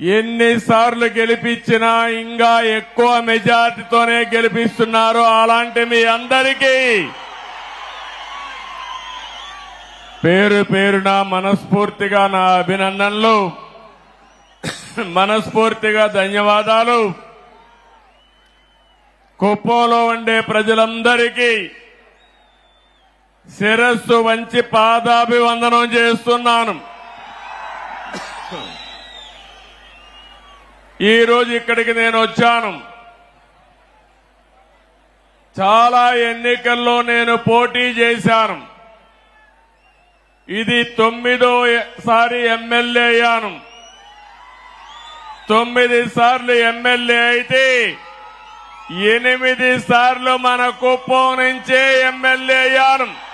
ఎన్నిసార్లు గెలిపించినా ఇంకా ఎక్కువ మెజార్టీతోనే గెలిపిస్తున్నారు అలాంటి మీ అందరికీ. పేరు పేరున మనస్ఫూర్తిగా నా అభినందనలు. మనస్ఫూర్తిగా ధన్యవాదాలు. కుప్పంలో ఉండే ప్రజలందరికీ శిరస్సు వంచి పాదాభివందనం చేస్తున్నాను. ఈరోజు ఇక్కడికి నేను వచ్చాను. చాలా ఎన్నికల్లో నేను పోటీ చేశాను. ఇది తొమ్మిదో సారి ఎమ్మెల్యే అయ్యాను. తొమ్మిది సార్లు ఎమ్మెల్యే అయితే ఎనిమిది సార్లు మన కుప్పం నుంచే ఎమ్మెల్యే అయ్యాను.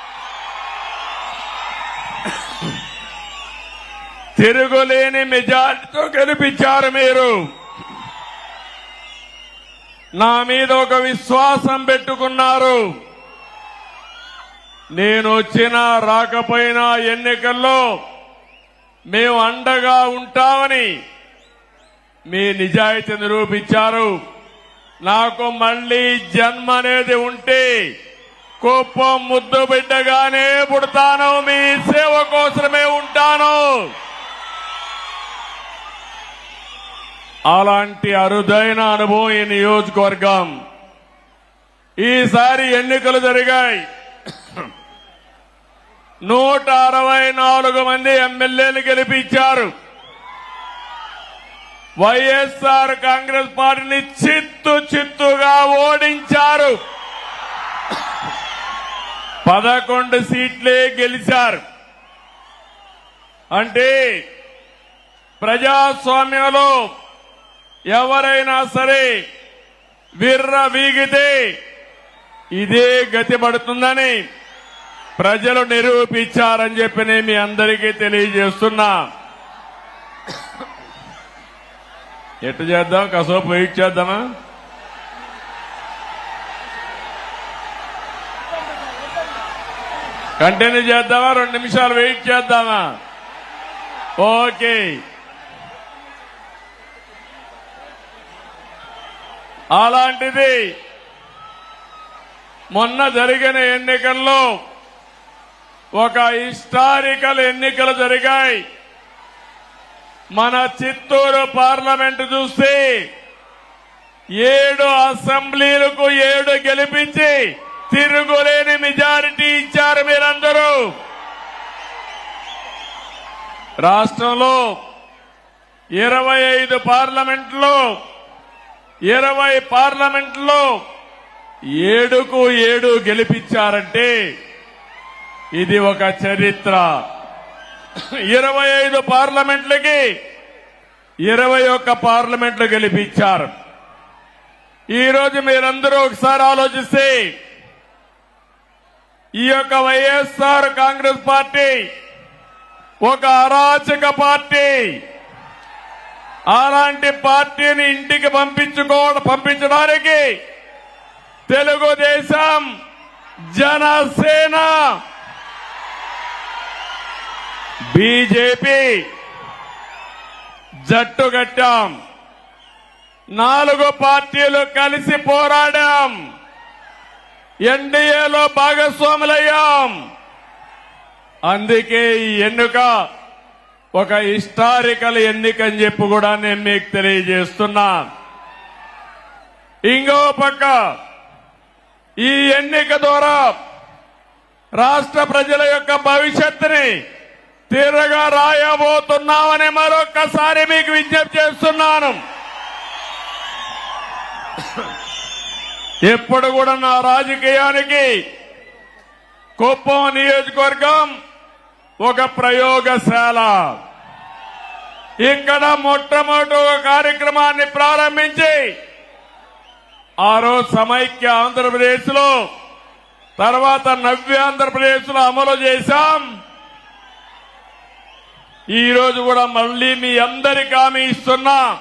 తిరుగులేని మెజార్టీతో గెలిపించారు మీరు. నా మీద ఒక విశ్వాసం పెట్టుకున్నారు. నేను వచ్చినా రాకపోయినా ఎన్నికల్లో మేము అండగా ఉంటామని మీ నిజాయితీ నిరూపించారు. నాకు మళ్ళీ జన్మ అనేది ఉంటే కోపం ముద్దు బిడ్డగానే పుడతాను. మీ సేవ కోసమే ఉంటాను. అలాంటి అరుదైన అనుభవం ఈ నియోజకవర్గం. ఈసారి ఎన్నికలు జరిగాయి. నూట అరవై నాలుగు మంది ఎమ్మెల్యేలు గెలిపించారు. వైఎస్ఆర్ కాంగ్రెస్ పార్టీని చిత్తు చిత్తుగా ఓడించారు. పదకొండు సీట్లే గెలిచారు. అంటే ప్రజాస్వామ్యంలో ఎవరైనా సరే విర్ర వీగితే ఇదే గతి పడుతుందని ప్రజలు నిరూపించారని చెప్పి నేను మీ అందరికీ తెలియజేస్తున్నా. ఎట్టు చేద్దాం? కాసేపు వెయిట్ చేద్దామా? కంటిన్యూ చేద్దామా? రెండు నిమిషాలు వెయిట్ చేద్దామా? ఓకే. అలాంటిది మొన్న జరిగిన ఎన్నికల్లో ఒక హిస్టారికల్ ఎన్నికలు జరిగాయి. మన చిత్తూరు పార్లమెంటు చూస్తే ఏడు అసెంబ్లీలకు ఏడు గెలిపించి తిరుగులేని మెజారిటీ ఇచ్చారు మీరందరూ. రాష్ట్రంలో ఇరవై ఐదు పార్లమెంట్లో ఇరవై పార్లమెంట్లో ఏడుకు ఏడు గెలిపించారంటే ఇది ఒక చరిత్ర. ఇరవై ఐదు పార్లమెంట్లకి ఇరవై ఒక్క పార్లమెంట్లు గెలిపించారు. ఈరోజు మీరందరూ ఒకసారి ఆలోచిస్తే ఈ యొక్క వైఎస్ఆర్ కాంగ్రెస్ పార్టీ ఒక అరాచక పార్టీ. అలాంటి పార్టీని ఇంటికి పంపించుకోవడం పంపించడానికి తెలుగుదేశం జనసేన బీజేపీ జట్టు కట్టాం. నాలుగు పార్టీలు కలిసి పోరాడాం. ఎన్డీఏలో భాగస్వాములయ్యాం. అందుకే ఈ ఎన్నుక ఒక హిస్టారికల్ ఎన్నిక అని చెప్పి కూడా నేను మీకు తెలియజేస్తున్నా. ఇంకో పక్క ఈ ఎన్నిక ద్వారా రాష్ట్ర ప్రజల యొక్క భవిష్యత్తుని తీరగా రాయబోతున్నామని మరొక్కసారి మీకు విజ్ఞప్తి చేస్తున్నాను. ఎప్పుడు కూడా నా రాజకీయానికి కుప్పం నియోజకవర్గం ఒక ప్రయోగశాల. ఇక్కడ మొట్టమొదటి ఒక కార్యక్రమాన్ని ప్రారంభించి ఆ రోజు సమైక్య ఆంధ్రప్రదేశ్లో తర్వాత నవ్య ఆంధ్రప్రదేశ్లో అమలు చేశాం. ఈ రోజు కూడా మళ్ళీ మీ అందరికి హామీ ఇస్తున్నా.